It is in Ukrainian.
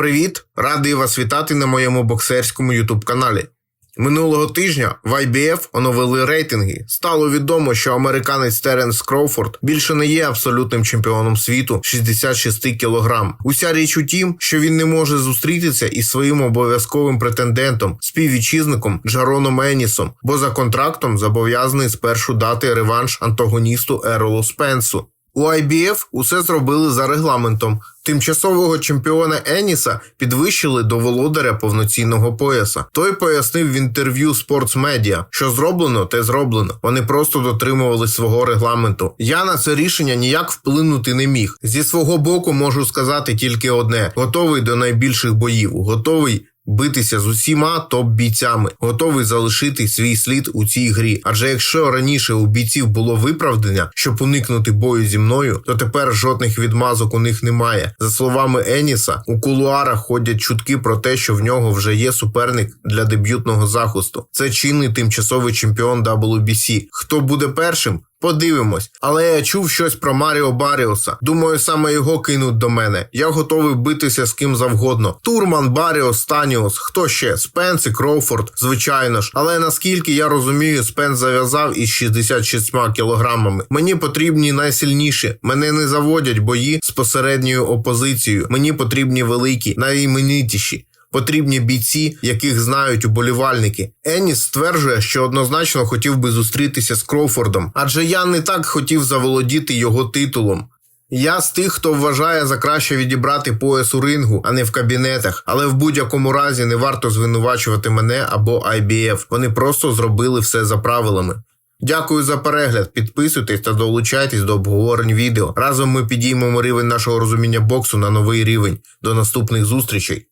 Привіт! Радий вас вітати на моєму боксерському ютуб каналі. Минулого тижня в IBF оновили рейтинги. Стало відомо, що американець Теренс Кроуфорд більше не є абсолютним чемпіоном світу 66 кг. Уся річ у тім, що він не може зустрітися із своїм обов'язковим претендентом, співвітчизником Джароном Енісом, бо за контрактом зобов'язаний спершу дати реванш антагоністу Еролу Спенсу. У IBF усе зробили за регламентом. Тимчасового чемпіона Еніса підвищили до володаря повноцінного пояса. Той пояснив в інтерв'ю Sports Media, що зроблено, те зроблено. Вони просто дотримували свого регламенту. Я на це рішення ніяк вплинути не міг. Зі свого боку можу сказати тільки одне: готовий до найбільших боїв, готовий. Битися з усіма топ-бійцями, готовий залишити свій слід у цій грі. Адже якщо раніше у бійців було виправдання, щоб уникнути бою зі мною, то тепер жодних відмазок у них немає. За словами Еніса, у кулуарах ходять чутки про те, що в нього вже є суперник для дебютного захисту. Це чинний тимчасовий чемпіон WBC. Хто буде першим? Подивимось, але я чув щось про Маріо Баріоса. Думаю, саме його кинуть до мене. Я готовий битися з ким завгодно. Турман, Баріос, Станіос, хто ще? Спенс і Кроуфорд, звичайно ж. Але наскільки я розумію, Спенс зав'язав із 66 кілограмами. Мені потрібні найсильніші. Мене не заводять бої з посередньою опозицією. Мені потрібні великі, найіменитіші. Потрібні бійці, яких знають уболівальники. Еніс стверджує, що однозначно хотів би зустрітися з Кроуфордом, адже я не так хотів заволодіти його титулом. Я з тих, хто вважає за краще відібрати пояс у рингу, а не в кабінетах. Але в будь-якому разі не варто звинувачувати мене або IBF. Вони просто зробили все за правилами. Дякую за перегляд. Підписуйтесь та долучайтесь до обговорень відео. Разом ми підіймемо рівень нашого розуміння боксу на новий рівень. До наступних зустрічей.